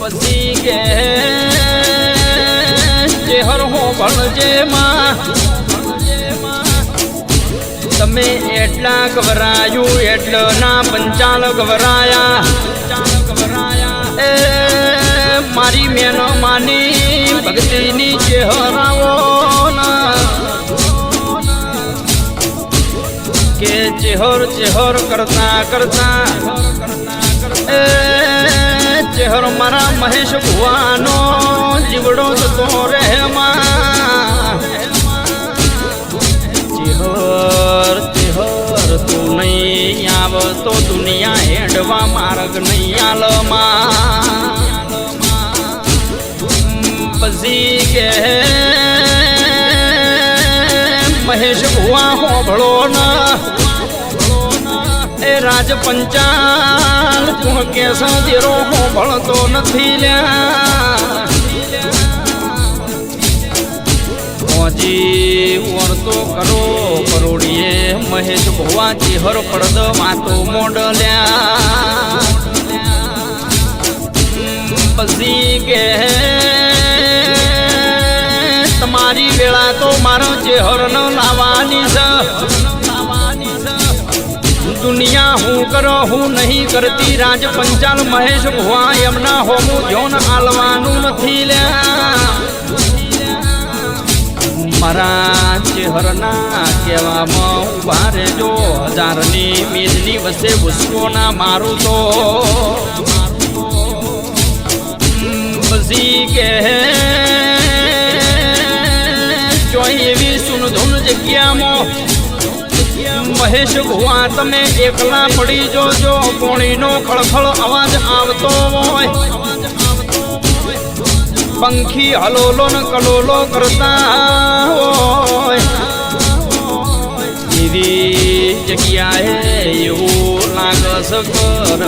પછી કે ચેહર હો ભણજે માં તમે એટલા ગભરાયું એટલે ના પંચાલ ગભરાયા. મારી મેનો માની ભક્તિની ચેહરાવો કે ચેહર ચેહર કરતા કરતા. એ ચેહર મારા મહેશ ભુવાનો જીવડો જતો રહેમાં ચેહર ચેહર તું નહીં આવતો દુનિયા હેડવા માર્ગ નહીં આલમાં પછી કે મહેશ ભુવા હોભળો ના. એ રાજ પંચાલ તું કે સંદેરો હોભળતો નથી લ્યા. મોજી વળતો કરો કરોડીએ, મહેશ ભુવા ચિહર પડદ વાતો મોડલ્યા. છે હું કરો, હું નહીં કરતી. રાજ પંચાલ મહેશ ભુવા એમના હોમું જોન હાલવાનું નથી લ્યા. મારા ચહેરના કહેવામાં ઊભા રહેજો. હજારની મીરની વચ્ચે ભૂસકોના મારું તો. બસી કે ચોઈ એવી સુનધૂન જગ્યામાં મહેશ ભુવા, તમે એકલા પડી જોજો. કોણીનો ખળખળ અવાજ આવતો હોય. પંખી હલોલો ને કલોલો કરતા હોય. એવી જગ્યાએ એવું લાગસ કર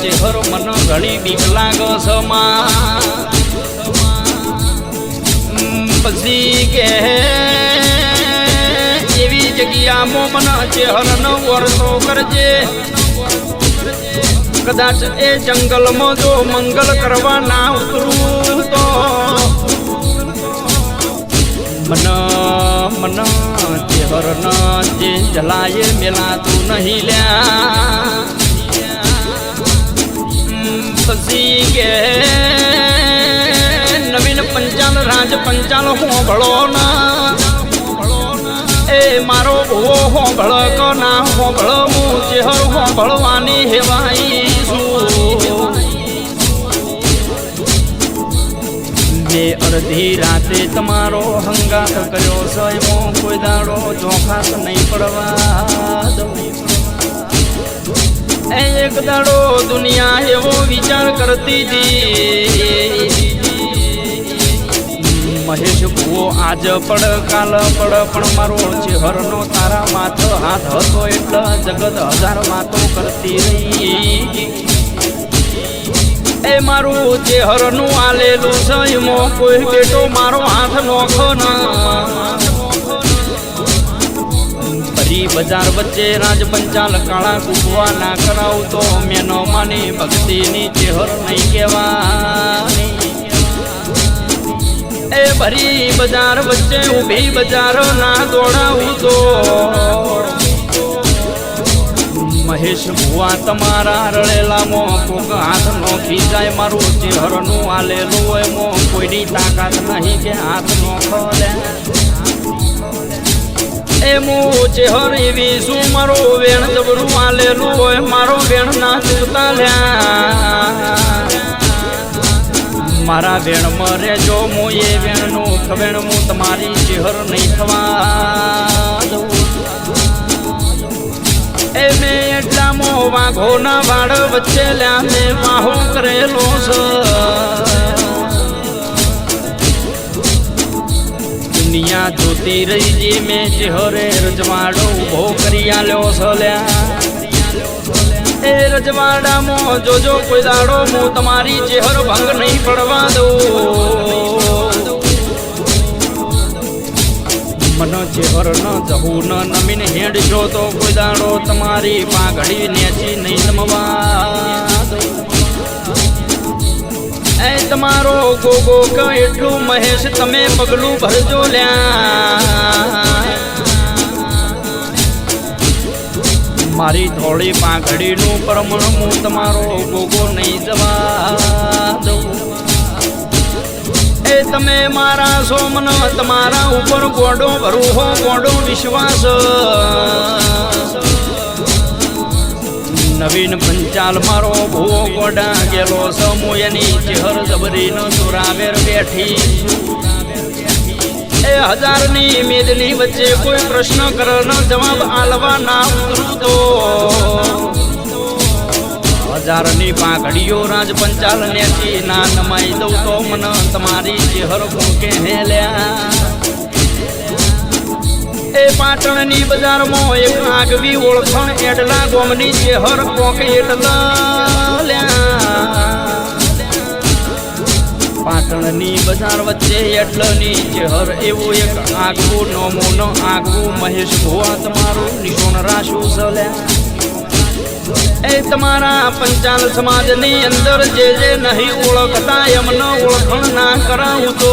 ચેહર મન ઘણી બીક લાગસમાં. પછી કે જગ્યામાં મને ન વર્તો કરજે કદાચ એ જંગલમાં જો મંગલ કરવા ના ઉતરું તો મન મન જે હરણ જે જલાય મેલાતું નહીં લ્યા પછી કે નવીન પંચાલ રાજ પંચાલ હોભળો ના એ ભૂવો હોભળ ક ના હોભળ, હું ચેહર હોભળવાની હેવાઈ છું. અડધી રાતે તમારો હંગાત કર્યો એમાં કોઈ દાડો ચોખાસ નહીં પડવા એક દાડો દુનિયા એવો વિચાર કરતી હતી. ભુવો આજ પડ, કાલ પડ, પણ મારો ચેહરનો તારા માથ હાથ હતો એટલે જગત હજાર વાતો કરતી રહી. એ મારું ચેહરનું આલેલું એમાં કોઈ બેટો મારો હાથ નોખો ના ફરી બજાર વચ્ચે રાજ પંચાલ કાળા કૂકવા ના કરાવ તો મેનો માની ભક્તિની ચેહર નહીં કહેવાની. ભરી બજાર વચ્ચે ઊભી બજારો ના દોડાવું તો. મહેશ ભુવા, તમારા રળેલામાં કોક હાથ નો જાય મારું ચેહરનું આલેલું હોય, મો કોઈની તાકાત નહીં કે હાથ નો ખોલે. એ મો ચેહર એવી શું, મારો વેણ જબરું આલેલું હોય, મારો વેણ ના ચૂકતા લ્યા. મારા વેણ મરે જો હું એ વેણનું ખવેણ, હું તમારી ચેહર નહીં થવા એ મેં એટલામાં વાઘો ના વાડ વચ્ચે લ્યા મેં વાહો કરેલો છે. દુનિયા જોતી રહી જે મેં ચેહરે રજવાડો ઊભો કરી આલ્યો લ્યા. રજવાડામાં જોજો કોઈ દાડો, હું તમારી ચેહર ભંગ નહીં પડવા દઉં. મન ચેહર ન જહું ન નમીન હેડ જો તો કોઈ દાડો તમારી પાઘડી નેચી નહીં નમવા. એ તમારો ગોગો એટલું મહેશ તમે પગલું ભરજો લ્યા. મારી થોડી પાંખડીનું પરમણ હું તમારો ગોગો નહીં જવા એ તમે મારા સોમન, તમારા ઉપર ગોડો ભરું હો, ગોડો વિશ્વાસ. નવીન પંચાલ મારો ભૂવો ગોડા ગેલો સમૂહની ચેહર જબરીનો સુરાવેર બેઠી. એ હજારની મેદની વચ્ચે કોઈ પ્રશ્ન કરનો જવાબ આલવા ના ઉતરું તો. હજારની પાંખડીઓ રાજ પંચાલ નેથી ના નમાઈ દઉં તો મને તમારી ચેહર ભૂકે હેલ્યા. એ પાટણની બજારમાં એક આગવી ઓળખણ એટલા ગોમની ચેહર કોક એટલા. પાટણની બજાર વચ્ચે એટલો નીચે, હર એવું એક આગવું નોમું ન આગવું મહેશ. ભુવા તમારું નિશોન રાશું સલ્યા એ તમારા પંચાલ સમાજની અંદર જે જે નહીં ઓળખતા એમનો ઓળખણ ના કરાવું તો.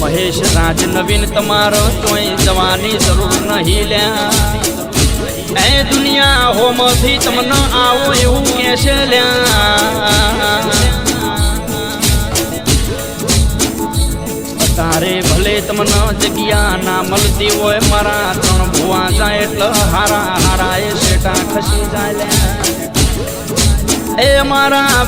મહેશ રાજ નવીન તમારો તોય જવાની જરૂર નહીં લ્યા. એ દુનિયા હોમથી તમને આવો એવું કહેશે તારે ભલે તમને જગ્યા ના મળતી હોય, મારા ત્રણ ભુવા જાય એટલે હારા હારા એ શેટા ખસી જાય એ મારા